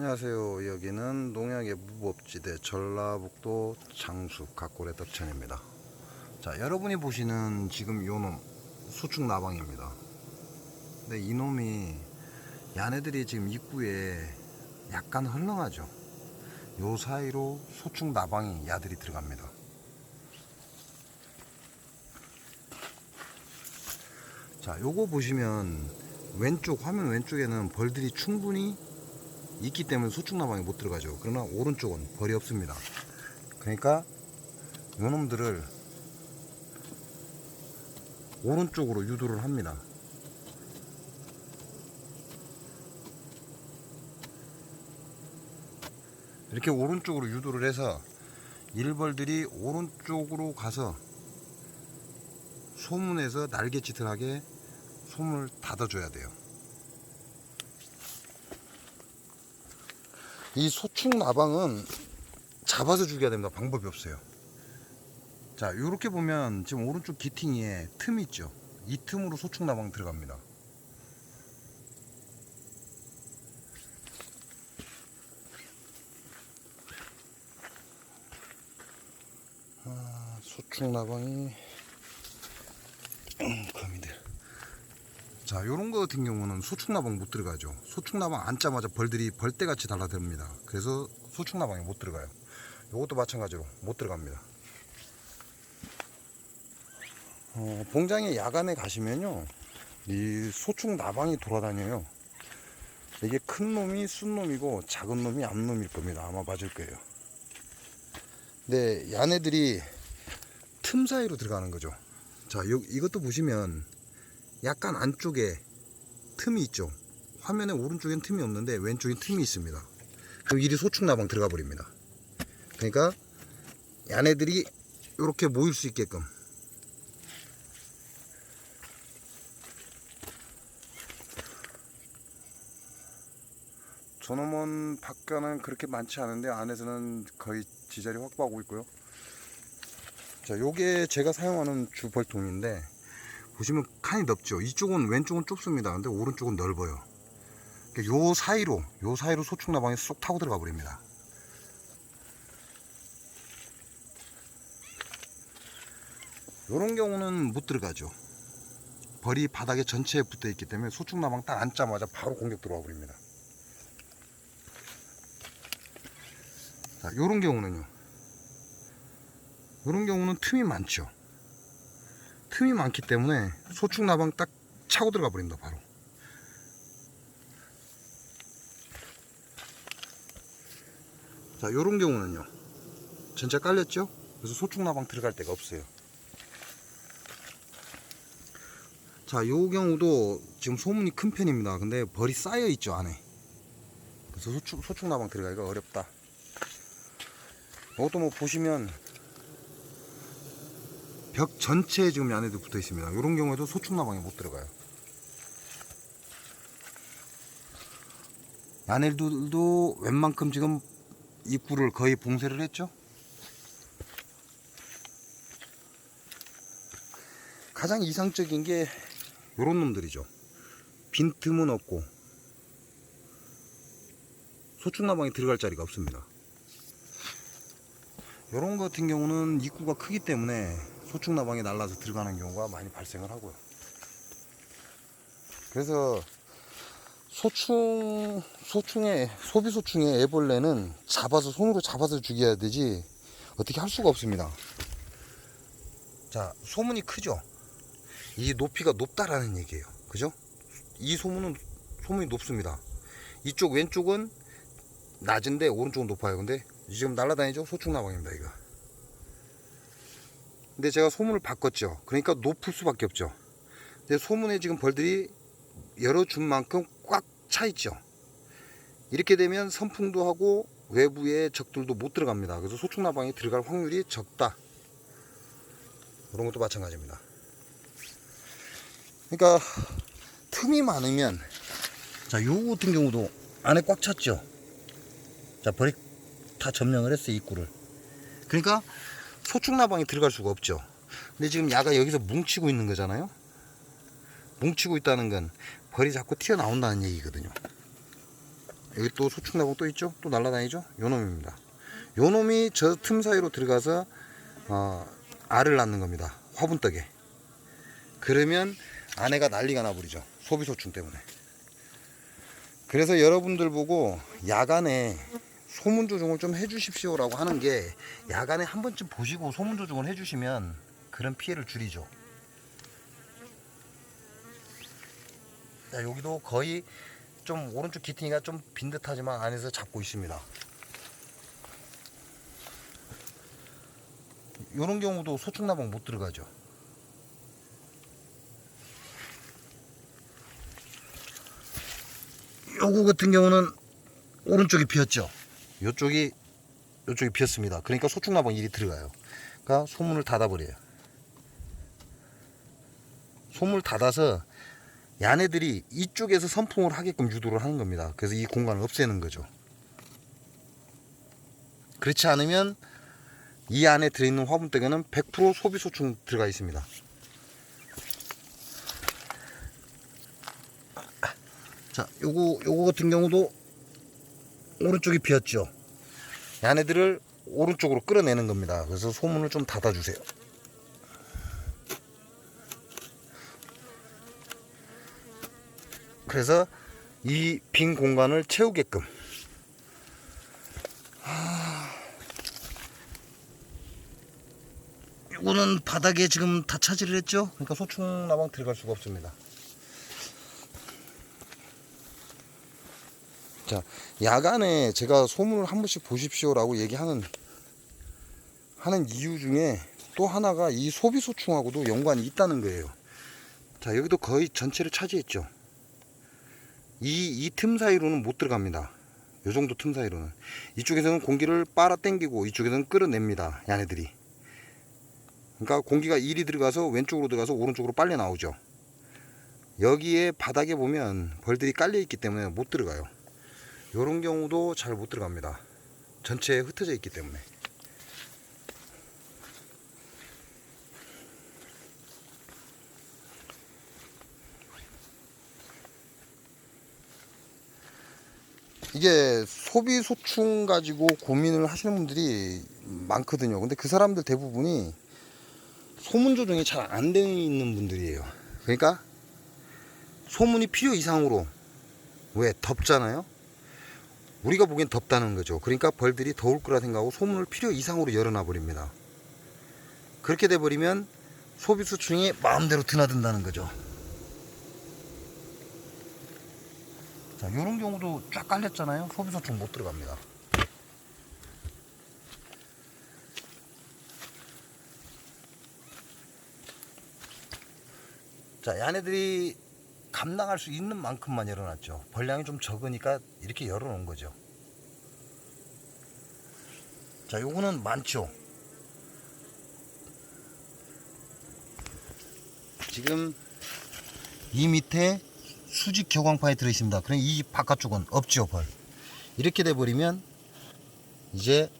안녕하세요. 여기는 농약의 무법지대 전라북도 장수 각골의 덕천입니다. 자, 여러분이 보시는 지금 요놈 수축 나방입니다. 근데 이 놈이 야네들이 지금 입구에 약간 헐렁하죠. 요 사이로 소축 나방이 야들이 들어갑니다. 자, 요거 보시면 왼쪽 화면 왼쪽에는 벌들이 충분히 있기 때문에 소축나방에 못 들어가죠. 그러나 오른쪽은 벌이 없습니다. 그러니까 요놈들을 오른쪽으로 유도를 합니다. 이렇게 오른쪽으로 유도를 해서 일벌들이 오른쪽으로 가서 소문에서 날개짓을 하게 솜을 닫아줘야 돼요. 이 소축 나방은 잡아서 죽여야 됩니다. 방법이 없어요. 자, 이렇게 보면 지금 오른쪽 기팅에 틈이 있죠. 이 틈으로 소축 나방 들어갑니다. 아, 소축 나방이 음, 거미들. 자, 요런 거 같은 경우는 소축나방 못 들어가죠. 소축나방 앉자마자 벌들이 벌떼같이 달라듭니다. 그래서 소축나방에 못 들어가요. 요것도 마찬가지로 못 들어갑니다. 어, 봉장에 야간에 가시면요. 이 소축나방이 돌아다녀요. 이게 큰 놈이 순 놈이고 작은 놈이 암놈일 겁니다. 아마 맞을 거예요. 근데 야네들이 틈 사이로 들어가는 거죠. 자, 요, 이것도 보시면 약간 안쪽에 틈이 있죠. 화면에 오른쪽엔 틈이 없는데 왼쪽엔 틈이 있습니다. 그럼 이리 소축나방 들어가 버립니다. 그러니까 야네들이 이렇게 모일 수 있게끔 저놈은 밖에는 그렇게 많지 않은데 안에서는 거의 지자리 확보하고 있고요. 자, 요게 제가 사용하는 주벌통인데 보시면 칸이 넓죠. 이쪽은 왼쪽은 좁습니다. 근데 오른쪽은 넓어요. 그러니까 요 사이로 요 사이로 소축 나방이 쏙 타고 들어가 버립니다. 요런 경우는 못 들어가죠. 벌이 바닥에 전체에 붙어 있기 때문에 소축 나방 딱 앉자마자 바로 공격 들어와 버립니다. 자, 요런 경우는요. 요런 경우는 틈이 많죠. 틈이 많기 때문에 소축 나방 딱 차고 들어가 버린다 바로. 자, 요런 경우는요. 전체 깔렸죠? 그래서 소축 나방 들어갈 데가 없어요. 자, 요 경우도 지금 소문이 큰 편입니다. 근데 벌이 쌓여 있죠, 안에. 그래서 소축, 소축 나방 들어가기가 어렵다. 이것도 뭐 보시면 벽 전체에 지금 안에도 붙어 있습니다. 이런 경우에도 소축나방에 못 들어가요. 야넬들도 웬만큼 지금 입구를 거의 봉쇄를 했죠. 가장 이상적인 게 요런 놈들이죠. 빈틈은 없고 소축나방이 들어갈 자리가 없습니다. 이런 거 같은 경우는 입구가 크기 때문에 소축나방이 날라서 들어가는 경우가 많이 발생을 하고요. 그래서 소충 소충의 소비 소충의 애벌레는 잡아서 손으로 잡아서 죽여야 되지 어떻게 할 수가 없습니다. 자 소문이 크죠. 이 높이가 높다라는 얘기예요. 그죠? 이 소문은 소문이 높습니다. 이쪽 왼쪽은 낮은데 오른쪽은 높아요. 근데 지금 날아다니죠? 소축나방입니다, 이거. 근데 제가 소문을 바꿨죠. 그러니까 높을 수밖에 없죠. 근데 소문에 지금 벌들이 열어준 만큼 꽉 차 있죠. 이렇게 되면 선풍도 하고 외부에 적들도 못 들어갑니다. 그래서 소축나방이 들어갈 확률이 적다. 그런 것도 마찬가지입니다. 그러니까 틈이 많으면 자, 요 같은 경우도 안에 꽉 찼죠. 자, 벌이 다 점령을 했어요, 입구를. 그러니까 소축나방이 들어갈 수가 없죠. 근데 지금 야가 여기서 뭉치고 있는 거잖아요. 뭉치고 있다는 건 벌이 자꾸 튀어나온다는 얘기거든요. 여기 또 소축나방 또 있죠? 또 날아다니죠? 요 놈입니다. 요 놈이 저 틈 사이로 들어가서 어, 알을 낳는 겁니다. 화분떡에. 그러면 아내가 난리가 나버리죠. 소비소충 때문에. 그래서 여러분들 보고 야간에 소문 조종을 좀 해주십시오라고 하는 게 야간에 한 번쯤 보시고 소문 조종을 해주시면 그런 피해를 줄이죠. 자, 여기도 거의 좀 오른쪽 기팅이가 좀 빈 듯하지만 안에서 잡고 있습니다. 이런 경우도 소축나방 못 들어가죠. 요거 같은 경우는 오른쪽이 비었죠. 요쪽이 요쪽이 비었습니다. 그러니까 소축나방 일이 들어가요. 그러니까 소문을 닫아버려요. 소문을 닫아서 야네들이 이쪽에서 선풍을 하게끔 유도를 하는 겁니다. 그래서 이 공간을 없애는 거죠. 그렇지 않으면 이 안에 들어있는 화분떡에는 100% 소비소충 들어가 있습니다. 자, 요거 요거 같은 경우도 오른쪽이 비었죠. 야네들을 오른쪽으로 끌어내는 겁니다. 그래서 소문을 좀 닫아주세요. 그래서 이 빈 공간을 채우게끔 이거는 바닥에 지금 다 차지를 했죠. 그러니까 소충 나방 들어갈 수가 없습니다. 자, 야간에 제가 소문을 한 번씩 보십시오라고 얘기하는 하는 이유 중에 또 하나가 이 소비 소충하고도 연관이 있다는 거예요. 자, 여기도 거의 전체를 차지했죠. 이 이 틈 사이로는 못 들어갑니다. 요 정도 틈 사이로는 이쪽에서는 공기를 빨아 당기고 이쪽에서는 끌어냅니다. 야네들이. 그러니까 공기가 이리 들어가서 왼쪽으로 들어가서 오른쪽으로 빨려 나오죠. 여기에 바닥에 보면 벌들이 깔려 있기 때문에 못 들어가요. 이런 경우도 잘 못 들어갑니다. 전체에 흩어져 있기 때문에. 이게 소비 소충 가지고 고민을 하시는 분들이 많거든요. 근데 그 사람들 대부분이 소문 조정이 잘 안 되어 있는 분들이에요. 그러니까 소문이 필요 이상으로 왜 덥잖아요. 우리가 보기엔 덥다는 거죠. 그러니까 벌들이 더울 거라 생각하고 소문을 필요 이상으로 열어놔 버립니다. 그렇게 돼 버리면 소비수충이 마음대로 드나든다는 거죠. 자, 이런 경우도 쫙 깔렸잖아요. 소비소충 못 들어갑니다. 자, 야네들이 감당할 수 있는 만큼만 열어놨죠. 벌량이 좀 적으니까 이렇게 열어놓은 거죠. 자, 요거는 많죠. 지금 이 밑에 수직 격광판이 들어있습니다. 그럼 이 바깥쪽은 없죠, 벌. 이렇게 돼버리면 이제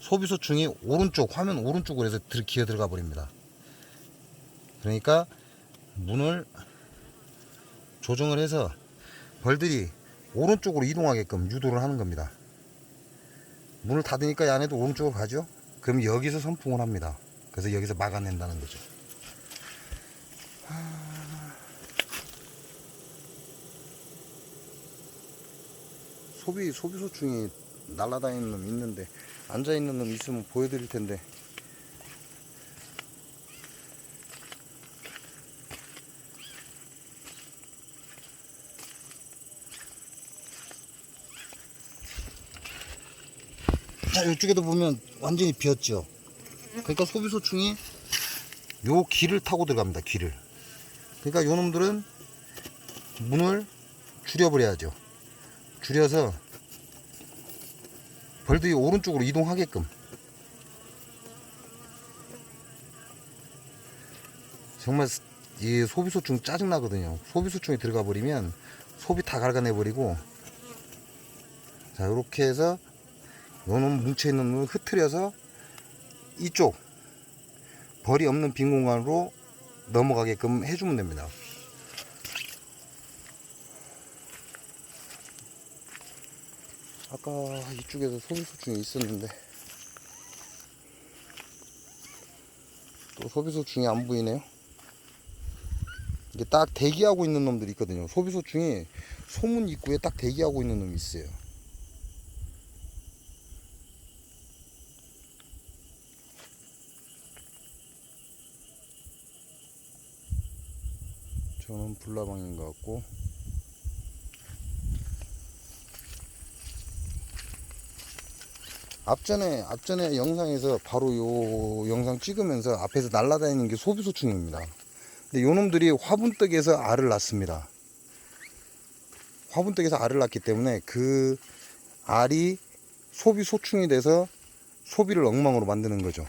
소비소충이 오른쪽, 화면 오른쪽으로 해서 들, 기어 들어가 버립니다. 그러니까 문을 조정을 해서 벌들이 오른쪽으로 이동하게끔 유도를 하는 겁니다. 문을 닫으니까 이 안에도 오른쪽으로 가죠. 그럼 여기서 선풍을 합니다. 그래서 여기서 막아낸다는 거죠. 소비 소비소충이 날아다니는 놈 있는데 앉아 있는 놈 있으면 보여드릴 텐데 자 이쪽에도 보면 완전히 비었죠? 그러니까 소비소충이 요 길을 타고 들어갑니다 길을. 그러니까 요 놈들은 문을 줄여버려야죠. 줄여서 벌들이 오른쪽으로 이동하게끔. 정말 이 소비소충 짜증나거든요. 소비소충이 들어가 버리면 소비 다 갉아내 버리고 자 이렇게 해서 요놈 뭉쳐있는 놈을 흐트려서 이쪽 벌이 없는 빈 공간으로 넘어가게끔 해주면 됩니다 아까 이쪽에서 소비소충이 있었는데 또 소비소충이 안 보이네요. 이게 딱 대기하고 있는 놈들이 있거든요. 소비소충이 소문 입구에 딱 대기하고 있는 놈이 있어요. 저는 불나방인 것 같고 앞전에 앞전에 영상에서 바로 요 영상 찍으면서 앞에서 날아다니는 게 소비소충입니다. 근데 요 놈들이 화분떡에서 알을 낳습니다. 화분떡에서 알을 낳기 때문에 그 알이 소비소충이 돼서 소비를 엉망으로 만드는 거죠.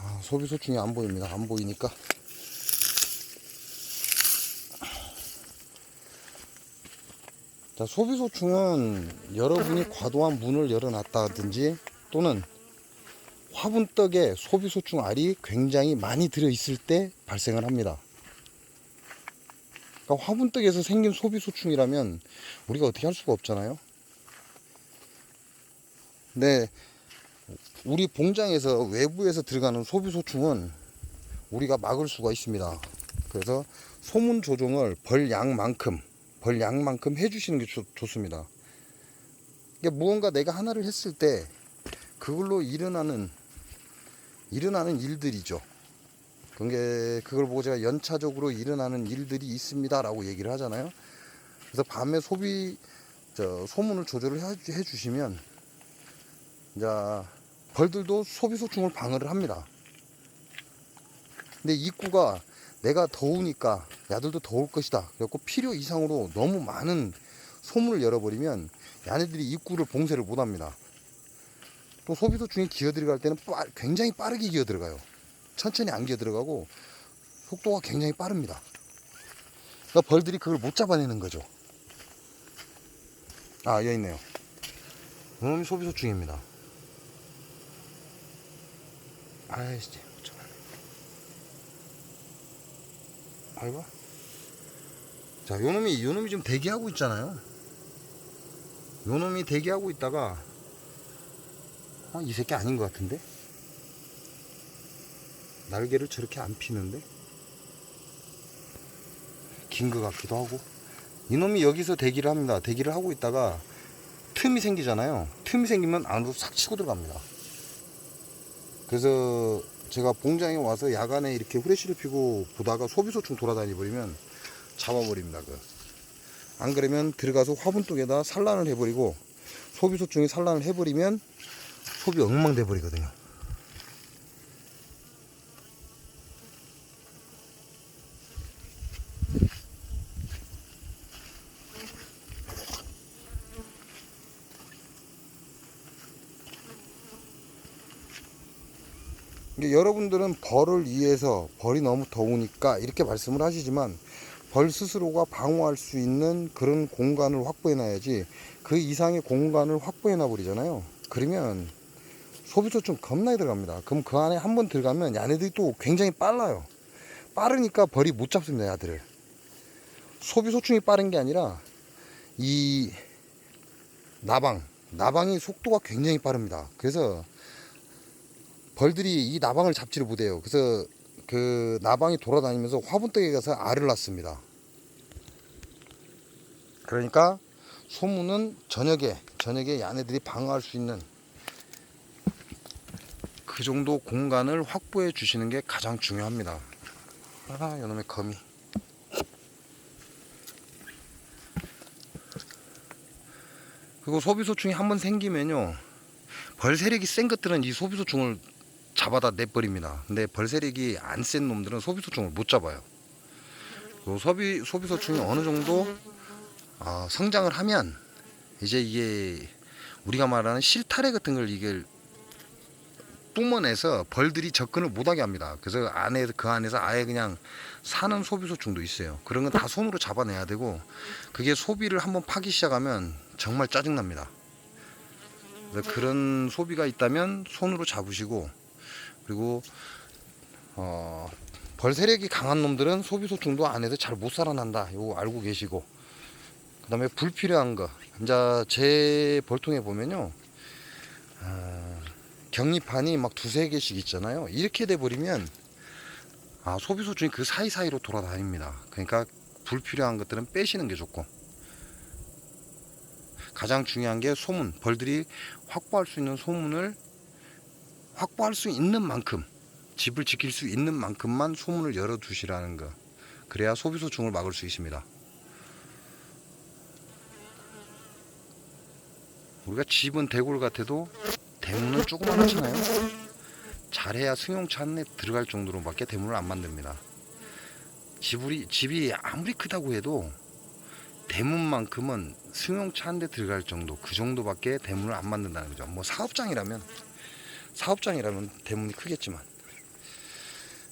아, 소비소충이 안 보입니다. 안 보이니까. 자, 소비소충은 여러분이 과도한 문을 열어놨다든지 또는 화분떡에 소비소충 알이 굉장히 많이 들어있을 때 발생을 합니다. 그러니까 화분떡에서 생긴 소비소충이라면 우리가 어떻게 할 수가 없잖아요. 근데 우리 봉장에서 외부에서 들어가는 소비 소충은 우리가 막을 수가 있습니다. 그래서 소문 조종을 벌 양만큼 벌 양만큼 해주시는 게 좋, 좋습니다. 이게 무언가 내가 하나를 했을 때 그걸로 일어나는 일어나는 일들이죠. 그게 그걸 보고 제가 연차적으로 일어나는 일들이 있습니다라고 얘기를 하잖아요. 그래서 밤에 소비 저 소문을 조절을 해, 해 주시면 이제 벌들도 소비소충을 방어를 합니다. 근데 입구가 내가 더우니까 야들도 더울 것이다. 그래갖고 필요 이상으로 너무 많은 소문을 열어버리면 야네들이 입구를 봉쇄를 못 합니다. 또 소비소충이 기어 들어갈 때는 빠, 굉장히 빠르게 기어 들어가요. 천천히 안 기어 들어가고 속도가 굉장히 빠릅니다. 그러니까 벌들이 그걸 못 잡아내는 거죠. 아, 여기 있네요. 이놈이 소비소충입니다. 아이씨, 참네. 아이고. 자, 요 놈이, 요 놈이 지금 대기하고 있잖아요. 요 놈이 대기하고 있다가, 어, 이 새끼 아닌 것 같은데? 날개를 저렇게 안 피는데? 긴 것 같기도 하고. 이놈이 여기서 대기를 합니다. 대기를 하고 있다가, 틈이 생기잖아요. 틈이 생기면 안으로 싹 치고 들어갑니다. 그래서 제가 봉장에 와서 야간에 이렇게 후레쉬를 피고 보다가 소비소충 돌아다니 버리면 잡아버립니다. 그. 안 그러면 들어가서 화분독에다 산란을 해버리고 소비소충이 산란을 해버리면 소비 엉망돼 버리거든요. 여러분들은 벌을 위해서 벌이 너무 더우니까 이렇게 말씀을 하시지만 벌 스스로가 방어할 수 있는 그런 공간을 확보해 놔야지 그 이상의 공간을 확보해 놔 버리잖아요. 그러면 소비소충 겁나게 들어갑니다. 그럼 그 안에 한 번 들어가면 야네들이 또 굉장히 빨라요. 빠르니까 벌이 못 잡습니다, 야들을. 소비 소충이 빠른 게 아니라 이 나방, 나방이 속도가 굉장히 빠릅니다. 그래서 벌들이 이 나방을 잡지를 못해요. 그래서 그 나방이 돌아다니면서 화분떡에 가서 알을 낳습니다. 그러니까 소문은 저녁에 저녁에 야네들이 방어할 수 있는 그 정도 공간을 확보해 주시는 게 가장 중요합니다. 아, 이놈의 거미. 그리고 소비소충이 한번 생기면요. 벌 세력이 센 것들은 이 소비소충을 잡아다 내버립니다. 근데 벌세력이 안 센 놈들은 소비소충을 못 잡아요. 그 소비 소비소충이 어느 정도 아, 성장을 하면 이제 이게 우리가 말하는 실타래 같은 걸 이게 뿜어내서 벌들이 접근을 못하게 합니다. 그래서 안에 그 안에서 아예 그냥 사는 소비소충도 있어요. 그런 건 다 손으로 잡아내야 되고 그게 소비를 한번 파기 시작하면 정말 짜증납니다. 그런 소비가 있다면 손으로 잡으시고 그리고 어, 벌 세력이 강한 놈들은 소비소충도 안에서 잘 못 살아난다. 이거 알고 계시고 그 다음에 불필요한 거. 이제 제 벌통에 보면요. 아, 격리판이 막 두세 개씩 있잖아요. 이렇게 돼 버리면 아, 소비소충이 그 사이사이로 돌아다닙니다. 그러니까 불필요한 것들은 빼시는 게 좋고 가장 중요한 게 소문, 벌들이 확보할 수 있는 소문을 확보할 수 있는 만큼 집을 지킬 수 있는 만큼만 소문을 열어두시라는 거. 그래야 소비소충을 막을 수 있습니다. 우리가 집은 대골 같아도 대문은 조그만하잖아요. 잘해야 승용차 안에 들어갈 정도로밖에 대문을 안 만듭니다. 집이, 집이 아무리 크다고 해도 대문만큼은 승용차 한 대 들어갈 정도 그 정도밖에 대문을 안 만든다는 거죠. 뭐 사업장이라면 사업장이라면 대문이 크겠지만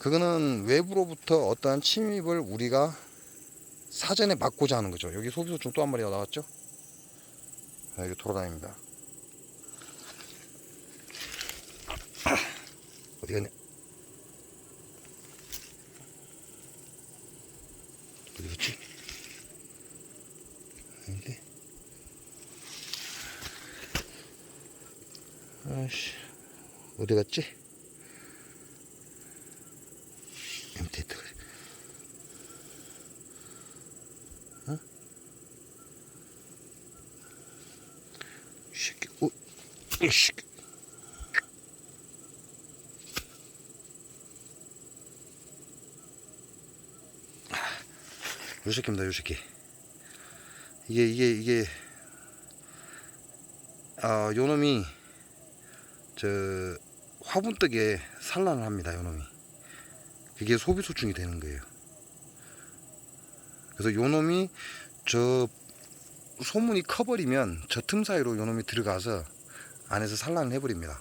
그거는 외부로부터 어떠한 침입을 우리가 사전에 막고자 하는 거죠. 여기 소비소충 또 한 마리가 나왔죠. 아, 여기 돌아다닙니다. 어디 갔냐? 어디 갔지? 아닌데? 아씨, 어디 갔지? 밑에 있다. 어? 이 새끼, 어, 이 새끼. 요 새끼입니다, 요 새끼. 이게, 이게, 이게, 아, 요 놈이, 저, 화분떡에 산란을 합니다, 요 놈이. 그게 소비소충이 되는 거예요. 그래서 요 놈이, 저, 소문이 커버리면 저 틈 사이로 요 놈이 들어가서 안에서 산란을 해버립니다.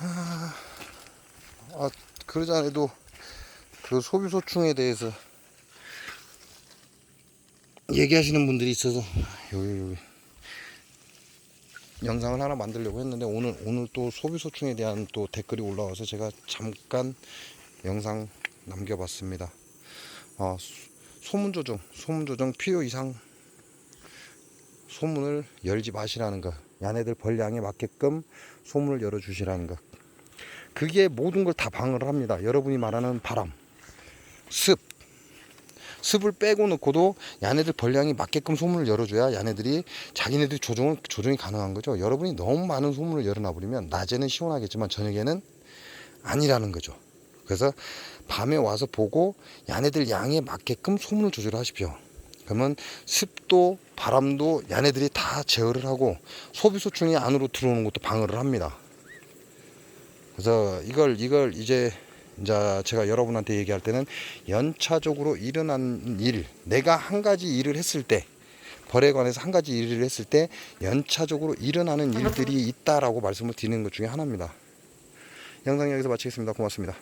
아, 그러지 않아도 그 소비소충에 대해서 얘기하시는 분들이 있어서 여기 여기 영상을 하나 만들려고 했는데 오늘 오늘 또 소비소충에 대한 또 댓글이 올라와서 제가 잠깐 영상 남겨봤습니다. 어, 소문 조정, 소문 조정 필요 이상 소문을 열지 마시라는 거. 야네들 벌량에 맞게끔 소문을 열어 주시라는 거. 그게 모든 걸 다 방어를 합니다. 여러분이 말하는 바람, 습, 습을 빼고 놓고도 야네들 벌량이 맞게끔 소문을 열어줘야 야네들이 자기네들이 조정을 조정이 가능한 거죠. 여러분이 너무 많은 소문을 열어놔 버리면 낮에는 시원하겠지만 저녁에는 아니라는 거죠. 그래서 밤에 와서 보고 야네들 양에 맞게끔 소문을 조절하십시오. 그러면 습도, 바람도 야네들이 다 제어를 하고 소비소충이 안으로 들어오는 것도 방어를 합니다. 그래서 이걸 이걸 이제 이제 제가 여러분한테 얘기할 때는 연차적으로 일어난 일, 내가 한 가지 일을 했을 때 벌에 관해서 한 가지 일을 했을 때 연차적으로 일어나는 일들이 있다라고 말씀을 드리는 것 중에 하나입니다. 영상 여기서 마치겠습니다. 고맙습니다.